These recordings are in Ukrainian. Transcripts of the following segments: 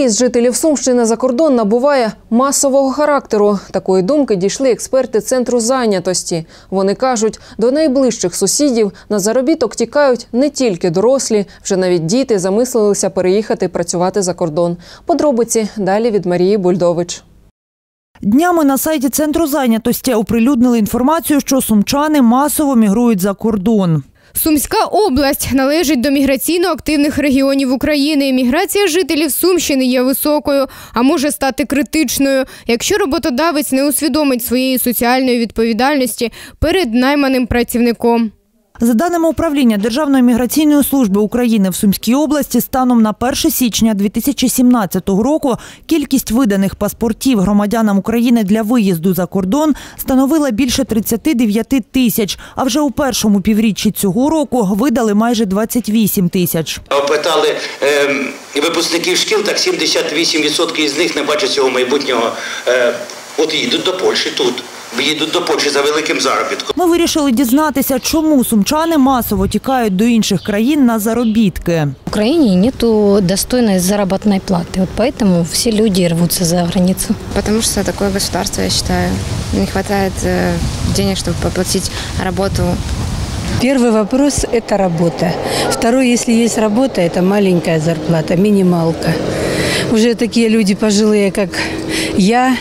Виїзд жителів Сумщини за кордон набуває масового характеру. Такої думки дійшли експерти центру зайнятості. Вони кажуть, до найближчих сусідів на заробіток тікають не тільки дорослі, вже навіть діти замислилися переїхати працювати за кордон. Подробиці далі від Марії Бульдович. Днями на сайті Центру зайнятості оприлюднили інформацію, що сумчани масово мігрують за кордон. Сумська область належить до міграційно активних регіонів України. Міграція жителів Сумщини є високою, а може стати критичною, якщо роботодавець не усвідомить своєї соціальної відповідальності перед найманим працівником. За даними управління Державної міграційної служби України в Сумській області, станом на 1 січня 2017 року кількість виданих паспортів громадянам України для виїзду за кордон становила більше 39 тисяч. А вже у першому півріччі цього року видали майже 28 тисяч. Опитали ем, випускників шкіл, так 78% із них не бачать цього майбутнього. Е, от їдуть до Польщі тут, їдуть до Польщі за великим заробітком. Ми вирішили дізнатися, чому сумчани масово тікають до інших країн на заробітки. В Украине нету достойной заработной платы, вот поэтому все люди рвутся за границу. Потому что такое государство, я считаю. Не хватает э, денег, чтобы поплатить работу. Первый вопрос – это работа. Второй, если есть работа, это маленькая зарплата, минималка. Уже такие люди пожилые, как я,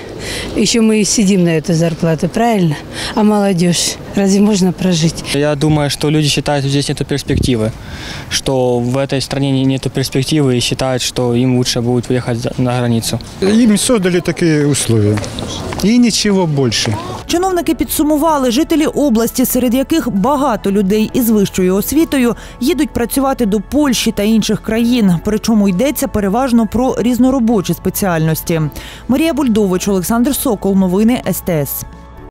еще мы сидим на эту зарплату, правильно? А молодежь, разве можно прожить? Я думаю, что люди считают, что здесь нет перспективы, что в этой стране не- нет перспективы и считают, что им лучше будет уехать на границу. Им создали такие условия. И нічого больше. Чиновники підсумували, жителі області, серед яких багато людей із вищою освітою, їдуть працювати до Польщі та інших країн. Причому йдеться переважно про різноробочі спеціальності. Марія Бульдович, Олександр Сокол. Новини СТС.